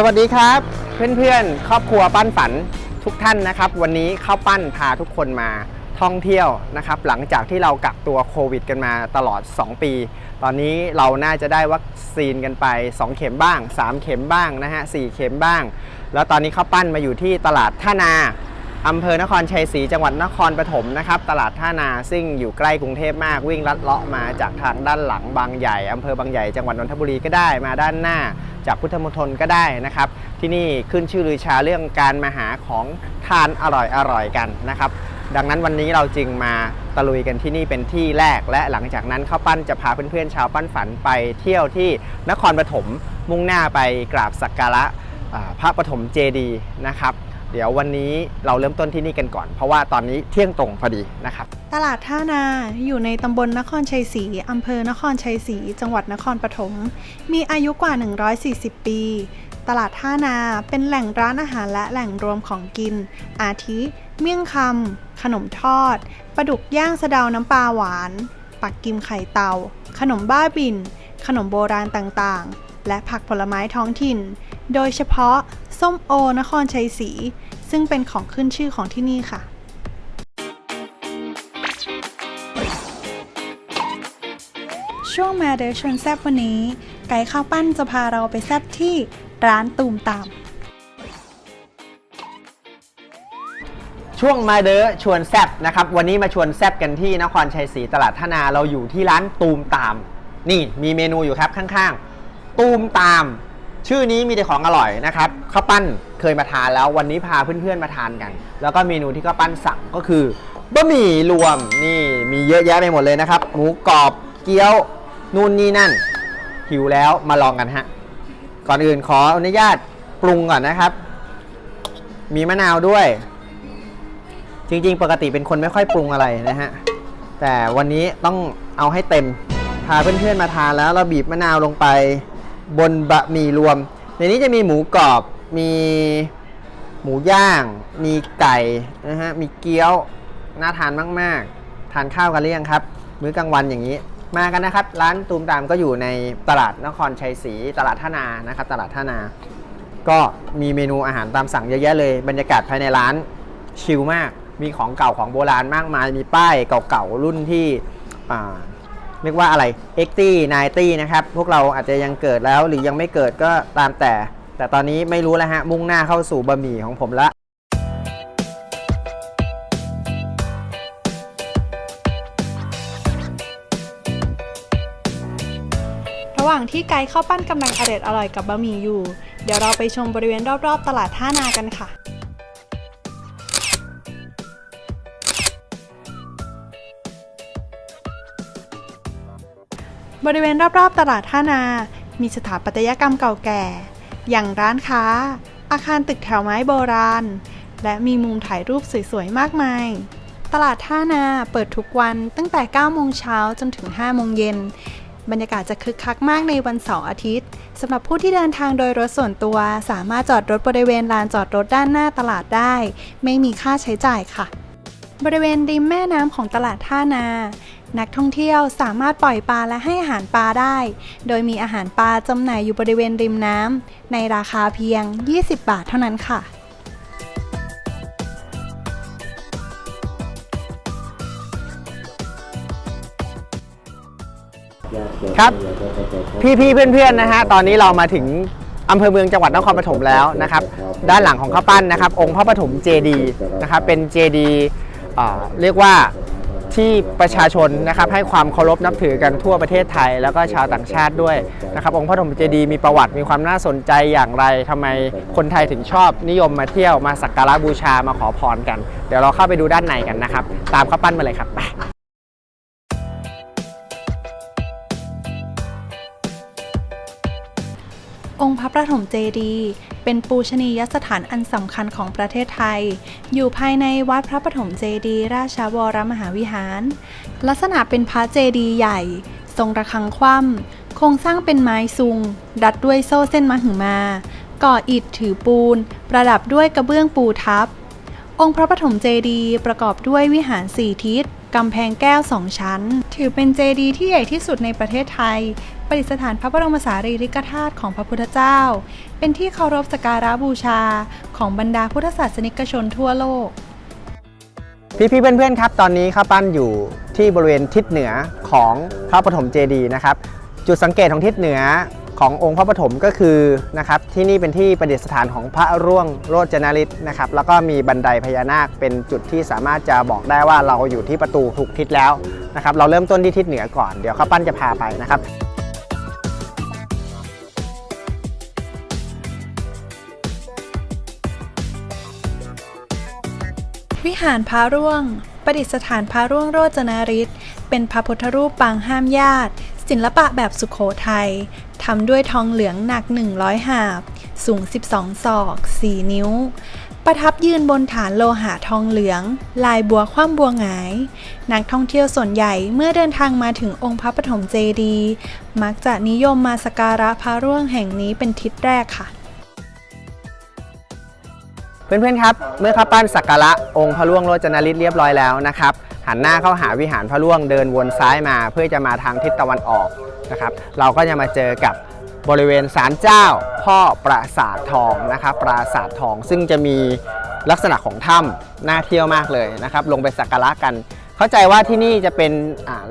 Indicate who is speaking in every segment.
Speaker 1: สวัสดีครับ เพื่อนๆ ครอบครัวปั้นฝันทุกท่านนะครับ วันนี้ข้าวปั้นพาทุกคนมาท่องเที่ยวนะครับ หลังจากที่เรากักตัวโควิดกันมาตลอด 2 ปี ตอนนี้เราน่าจะได้วัคซีนกันไป 2 เข็มบ้าง 3 เข็มบ้างนะฮะ 4 เข็มบ้าง แล้วตอนนี้ข้าวปั้นมาอยู่ที่ตลาดท่านา อำเภอนครชัยศรีจังหวัดนครปฐมนะครับตลาดท่านาซึ่งอยู่ใกล้กรุงเทพมากวิ่งลัดเลาะมาจากทางด้านหลังบางใหญ่อำเภอบางใหญ่จังหวัดนนทบุรีก็ได้มาด้านหน้า จากพุทธมณฑลก็ได้นะครับ ที่นี่ขึ้นชื่อลือชาเรื่องการมาหาของทานอร่อยอร่อยกันนะครับดังนั้นวันนี้เราจึงมาตะลุยกันที่นี่เป็นที่แรก และหลังจากนั้นข้าวปั้นจะพาเพื่อนๆชาวปั้นฝันไปเที่ยวที่นครปฐมมุ่งหน้าไปกราบสักการะพระปฐมเจดีนะครับ เดี๋ยววันนี้เราเริ่มต้นที่นี่กันก่อน เพราะว่าตอนนี้เที่ยงตรงพอดีนะครับ
Speaker 2: ตลาดท่านาอยู่ในตำบลนครชัยศรีอำเภอนครชัยศรีจังหวัดนครปฐมมีอายุกว่า 140 ปี ตลาดท่านาเป็นแหล่งร้านอาหารและแหล่งรวมของกิน อาทิ เมี่ยงคำขนมทอดปลาดุกย่างสะเดาน้ำปลาหวาน ปักกิมไข่เตา ขนมบ้าบิน ขนมโบราณต่างๆ และผักผลไม้ท้องถิ่น โดยเฉพาะส้มโอนครชัยศรีซึ่งเป็นของขึ้นชื่อของที่นี่ค่ะ ช่วงมาเดอชวนแซบวันนี้ ไก่ข้าวปั้นจะพาเราไปแซบที่ร้านตูมตาม
Speaker 1: ช่วงมาเดอชวนแซบนะครับ วันนี้มาชวนแซบกันที่นครชัยศรีตลาดท่านาเราอยู่ที่ร้านตูมตาม นี่มีเมนูอยู่ครับข้างๆ ตูมตาม ชื่อนี้มีแต่ของอร่อยนะครับข้าวปั้นเคยมาทานแล้ววันนี้พาเพื่อนๆมาทานกัน แล้วก็เมนูที่ข้าวปั้นสั่งก็คือบะหมี่รวมนี่มีเยอะแยะไปหมดเลยนะครับหมูกรอบเกี๊ยวนู่นนี่นั่นหิวแล้วมาลองกันฮะก่อนอื่นขออนุญาตปรุงก่อนนะครับ มีมะนาวด้วย จริงๆ ปกติเป็นคนไม่ค่อยปรุงอะไรนะฮะแต่วันนี้ต้องเอาให้เต็มพาเพื่อนๆมาทานแล้วเราบีบมะนาวลงไป บนบะหมี่รวม ในนี้จะมีหมูกรอบ มีหมูย่าง มีไก่นะฮะ มีเกี๊ยว น่าทานมาก ๆ ทานข้าวกันหรือยังครับ มื้อกลางวันอย่างนี้ มากันนะครับ ร้านตูมตามก็อยู่ในตลาดนครชัยศรี ตลาดท่านา นะครับ ตลาดท่านา ก็มีเมนูอาหารตามสั่งเยอะแยะเลย บรรยากาศภายในร้านชิลมาก มีของเก่าของโบราณมากมาย มีป้ายเก่าๆ รุ่นที่อ่า เรียกว่าอะไร x t 90 นะครับ พวกเราอาจจะยังเกิดแล้วหรือยังไม่เกิดก็ตามแต่ แต่ตอนนี้ไม่รู้แล้วฮะ มุ่งหน้าเข้าสู่บะหมี่ของผมละ
Speaker 2: ระหว่างที่ไก่ข้าวปั้นกำลังอร่อยอร่อยกับบะหมี่อยู่ เดี๋ยวเราไปชมบริเวณรอบๆ ตลาดท่านากันค่ะ บริเวณรอบๆตลาดท่านา มีสถาปัตยกรรมเก่าแก่ อย่างร้านค้า อาคารตึกแถวไม้โบราณ และมีมุมถ่ายรูปสวยๆ มากมาย ตลาดท่านาเปิดทุกวันตั้งแต่ 9 โมงเช้าจนถึง 5 โมงเย็น บรรยากาศจะคึกคักมากในวันเสาร์อาทิตย์สำหรับผู้ที่เดินทางโดยรถส่วนตัว สามารถจอดรถบริเวณลานจอดรถด้านหน้าตลาดได้ ไม่มีค่าใช้จ่ายค่ะ บริเวณริมแม่น้ำของตลาดท่านา นักท่องเที่ยวสามารถปล่อยปลาและให้อาหารปลาได้ โดยมีอาหารปลาจำหน่ายอยู่บริเวณริมน้ำในราคาเพียง 20 บาทเท่านั้นค่ะ
Speaker 1: ครับ พี่ๆเพื่อนๆนะฮะตอนนี้เรามาถึงอำเภอเมืองจังหวัดนครปฐมแล้วนะครับ ด้านหลังของข้าวปั้นนะครับ องค์พระปฐมเจดีนะครับเป็นเจดีเรียกว่า ที่ประชาชนนะครับให้ความเคารพนับถือกันทั่วประเทศไทย แล้วก็ชาวต่างชาติด้วยนะครับองค์พระปฐมเจดีย์มีประวัติมีความน่าสนใจอย่างไรทำไมคนไทยถึงชอบนิยมมาเที่ยวมาสักการะบูชามาขอพรกัน เดี๋ยวเราเข้าไปดูด้านในกันนะครับ ตามข้าปั้นมาเลยครับไป
Speaker 2: องค์พระประถมเจดีย์เป็นปูชนียสถานอันสำคัญของประเทศไทย อยู่ภายในวัดพระประถมเจดีย์ราชวรมหาวิหาร ลักษณะเป็นพระเจดีย์ใหญ่ ทรงระฆังคว่ำโครงสร้างเป็นไม้ซุง ดัดด้วยโซ่เส้นมหึมา ก่ออิฐถือปูน ประดับด้วยกระเบื้องปูทับ องค์พระปฐมเจดีย์ประกอบด้วยวิหารสี่ทิศกำแพงแก้วสองชั้น ถือเป็นเจดีย์ที่ใหญ่ที่สุดในประเทศไทย ประดิษฐานพระบรมสารีริกธาตุของพระพุทธเจ้า เป็นที่เคารพสักการะบูชาของบรรดาพุทธศาสนิกชนทั่วโลก
Speaker 1: พี่ๆเพื่อนๆครับ ตอนนี้ข้าวปั้นอยู่ที่บริเวณทิศเหนือของพระปฐมเจดีย์นะครับ จุดสังเกตของทิศเหนือขององค์พระปฐมก็คือนะครับที่นี่เป็นที่ประดิษฐานของพระร่วงโรจนฤทธิ์นะครับแล้วก็มีบันไดพญานาคเป็นจุดที่สามารถจะบอกได้ว่าเราอยู่ที่ประตูถูกทิศแล้วนะครับเราเริ่มต้นที่ทิศเหนือก่อนเดี๋ยวข้าปั้นจะพาไปนะครับ
Speaker 2: วิหารพระร่วง ประดิษฐานพระร่วงโรจนาริศเป็นพระพุทธรูปปางห้ามญาติ ศิลปะแบบสุขโขทัยทำด้วยทองเหลืองหนัก 100 หาบ สูง 12 ศอก 4 นิ้ว ประทับยืนบนฐานโลหะทองเหลือง ลายบัวคว่ำบัวหงาย นักท่องเที่ยวส่วนใหญ่เมื่อเดินทางมาถึงองค์พระปฐมเจดีย์มักจะนิยมมาสักการะพระร่วงแห่งนี้เป็นทิศแรกค่ะ
Speaker 1: เพื่อนๆครับ เมื่อข้าปั้นสักการะองค์พระล่วงโรจนฤทธิ์เรียบร้อยแล้วนะครับ หันหน้าเข้าหาวิหารพระล่วงเดินวนซ้ายมา เพื่อจะมาทางทิศตะวันออกนะครับ เราก็จะมาเจอกับบริเวณศาลเจ้า พ่อปราสาททองนะครับ ปราสาททองซึ่งจะมีลักษณะของถ้ำน่าเที่ยวมากเลยนะครับ ลงไปสักการะกัน เข้าใจว่าที่นี่จะเป็น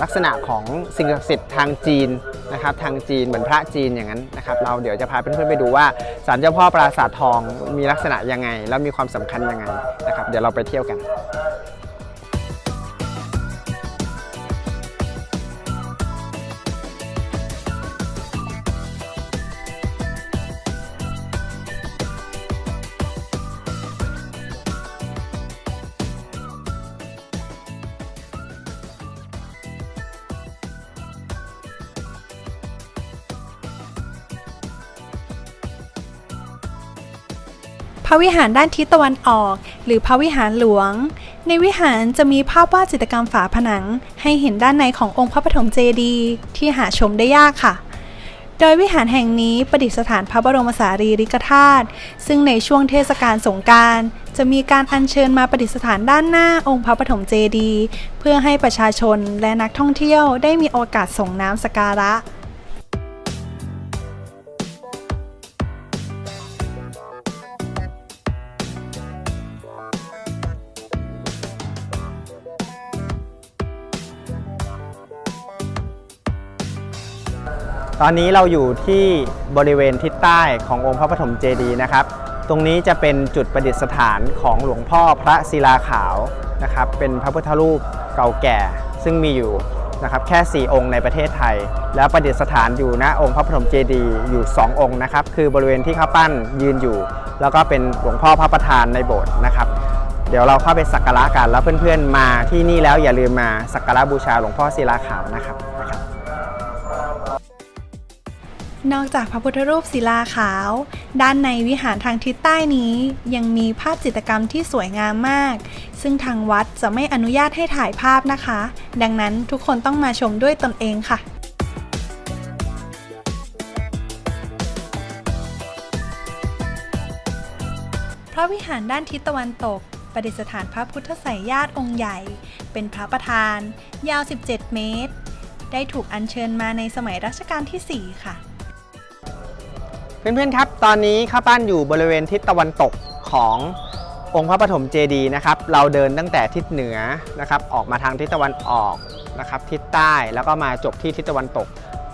Speaker 1: ลักษณะของสิ่งศักดิ์สิทธิ์ทางจีนนะครับทางจีนเหมือนพระจีนอย่างนั้นนะครับเราเดี๋ยวจะพาเพื่อนๆไปดูว่าศาลเจ้าพ่อปราสาททองมีลักษณะยังไง แล้วมีความสำคัญยังไงนะครับเดี๋ยวเราไปเที่ยวกัน
Speaker 2: พระวิหารด้านทิศตะวันออก หรือพระวิหารหลวง ในวิหารจะมีภาพวาดจิตรกรรมฝาผนัง ให้เห็นด้านในขององค์พระปฐมเจดีย์ที่หาชมได้ยากค่ะ โดยวิหารแห่งนี้ประดิษฐานพระบรมสารีริกธาตุซึ่งในช่วงเทศกาลสงการจะมีการอัญเชิญมาประดิษฐานด้านหน้าองค์พระปฐมเจดีย์เพื่อให้ประชาชนและนักท่องเที่ยวได้มีโอกาสส่งน้ำสการะ
Speaker 1: ตอนนี้เราอยู่ที่บริเวณทิศใต้ขององค์พระปฐมเจดีย์นะครับ ตรงนี้จะเป็นจุดประดิษฐานของหลวงพ่อพระศิลาขาวนะครับ เป็นพระพุทธรูปเก่าแก่ ซึ่งมีอยู่นะครับแค่ 4 องค์ในประเทศไทย แล้วประดิษฐานอยู่ณองค์พระปฐมเจดีย์อยู่ 2 องค์นะครับ คือบริเวณที่ข้าปั้นยืนอยู่ แล้วก็เป็นหลวงพ่อพระประธานในโบสถ์นะครับเดี๋ยวเราเข้าไปสักการะกันแล้วเพื่อนๆมาที่นี่แล้วอย่าลืมมาสักการะบูชาหลวงพ่อศิลาขาวนะครับ น
Speaker 2: อกจากพระพุทธรูปศิลาขาว ด้านในวิหารทางทิศใต้นี้ ยังมีภาพจิตรกรรมที่สวยงามมาก ซึ่งทางวัดจะไม่อนุญาตให้ถ่ายภาพนะคะ ดังนั้นทุกคนต้องมาชมด้วยตนเองค่ะพระวิหารด้านทิศตะวันตกประดิษฐานพระพุทธไสยญาติองค์ใหญ่ เป็นพระประธาน ยาว 17 เมตรได้ถูกอัญเชิญมาในสมัยรัชกาลที่ 4 ค่ะ
Speaker 1: เพื่อนๆครับตอนนี้ข้าวปั้นอยู่บริเวณทิศตะวันตกขององค์พระปฐมเจดีย์นะครับ เราเดินตั้งแต่ทิศเหนือนะครับ ออกมาทางทิศตะวันออกนะครับ ทิศใต้แล้วก็มาจบที่ทิศตะวันตก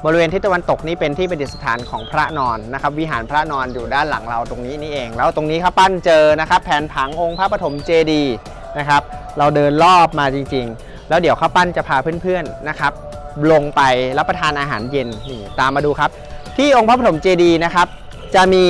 Speaker 1: บริเวณทิศตะวันตกนี่เป็นที่ประดิษฐานของพระนอนนะครับ วิหารพระนอนอยู่ด้านหลังเราตรงนี้นี่เอง แล้วตรงนี้ข้าวปั้นเจอนะครับ แผนผังองค์พระปฐมเจดีย์นะครับ เราเดินรอบมาจริง ๆ แล้วเดี๋ยวข้าวปั้นจะพาเพื่อนๆนะครับ ลงไปรับประทานอาหารเย็นนี่ตามมาดูครับ ที่องค์พระปฐมเจดีย์นะครับ จะมี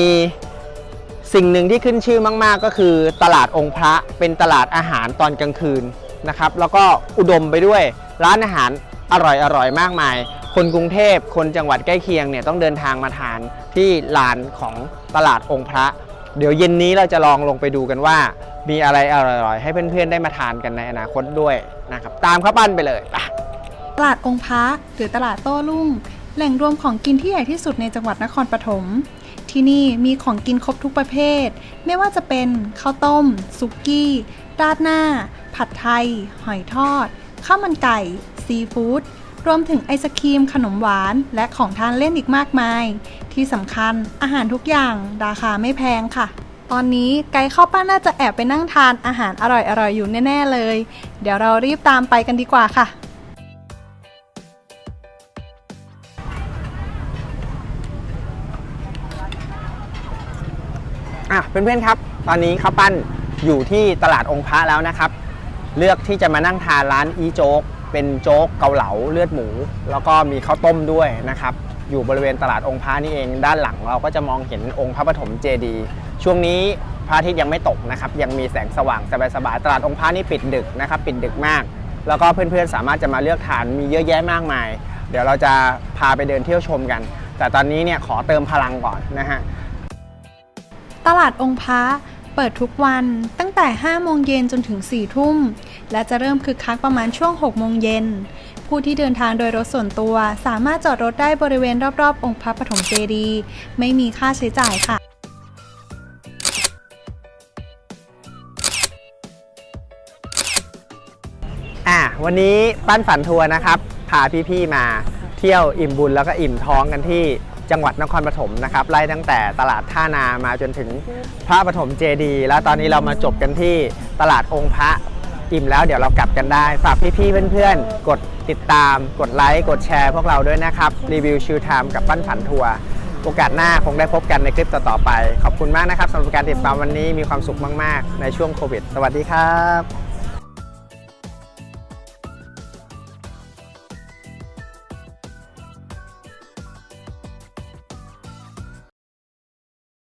Speaker 1: สิ่งหนึ่งที่ขึ้นชื่อมาก ๆ ก็คือตลาดองค์พระเป็นตลาดอาหารตอนกลางคืนนะครับ แล้วก็อุดมไปด้วยร้านอาหารอร่อยๆ มากมาย คนกรุงเทพคนจังหวัดใกล้เคียงเนี่ยต้องเดินทางมาทานที่ลานของตลาดองค์พระ เดี๋ยวเย็นนี้เราจะลองลงไปดูกันว่า มีอะไรอร่อยๆ ให้เพื่อนๆ ได้มาทานกันในอนาคตด้วยนะครับ ตามข้าปั้นไปเลยไป
Speaker 2: ตลาดองค์พระหรือตลาดโต้รุ่ง แหล่งรวมของกินที่ใหญ่ที่สุดในจังหวัดนครปฐม ที่นี่มีของกินครบทุกประเภท ไม่ว่าจะเป็นข้าวต้มสุกี้ ราดหน้า ผัดไทย หอยทอด ข้าวมันไก่ ซีฟู้ด รวมถึงไอศครีม ขนมหวาน และของทานเล่นอีกมากมาย ที่สำคัญอาหารทุกอย่างราคาไม่แพงค่ะ ตอนนี้ไกด์เข้าป้าน่าจะแอบไปนั่งทานอาหารอร่อยๆอยู่แน่ๆเลย เดี๋ยวเรารีบตามไปกันดีกว่าค่ะ
Speaker 1: อะเพื่อนๆครับ ตอนนี้ข้าวปั้นอยู่ที่ตลาดองค์พระแล้วนะครับ เลือกที่จะมานั่งทานร้านอีโจ๊กเป็นโจ๊กเกาเหลาเลือดหมู แล้วก็มีข้าวต้มด้วยนะครับ อยู่บริเวณตลาดองค์พระนี่เองด้านหลังเราก็จะมองเห็นองค์พระปฐมเจดีย์ช่วงนี้พระอาทิตย์ยังไม่ตกนะครับ ยังมีแสงสว่างสบายๆตลาดองค์พระนี่ปิดดึกนะครับ ปิดดึกมาก แล้วก็เพื่อนๆสามารถจะมาเลือกทานมีเยอะแยะมากมาย เดี๋ยวเราจะพาไปเดินเที่ยวชมกัน แต่ตอนนี้เนี่ยขอเติมพลังก่อนนะฮะ
Speaker 2: ตลาดองค์พระเปิดทุกวันตั้งแต่ 5 โมงเย็นจนถึง 4 ทุ่ม และจะเริ่มคึกคักประมาณช่วง 6 โมงเย็น ผู้ที่เดินทางโดยรถส่วนตัว สามารถจอดรถได้บริเวณรอบๆ องค์พระปฐมเจดีย์ไม่มีค่าใช้จ่ายค่ะ
Speaker 1: อะวันนี้ปั้นฝันทัวร์นะครับพาพี่ๆมาเที่ยวอิ่มบุญแล้วก็อิ่มท้องกันที่ จังหวัดนครปฐมนะครับไล่ตั้งแต่ตลาดท่านามาจนถึงพระปฐมเจดีย์แล้วตอนนี้เรามาจบกันที่ตลาดองค์พระอิ่มแล้วเดี๋ยวเรากลับกันได้ ฝากพี่ๆเพื่อนๆ กดติดตาม กดไลค์กดแชร์พวกเราด้วยนะครับ รีวิวชิลไทม์กับปั้นฝันทัวร์โอกาสหน้าคงได้พบกันในคลิปต่อๆไป ขอบคุณมากนะครับสำหรับการติดตามวันนี้มีความสุขมากๆ ในช่วงโควิด สวัสดีครับ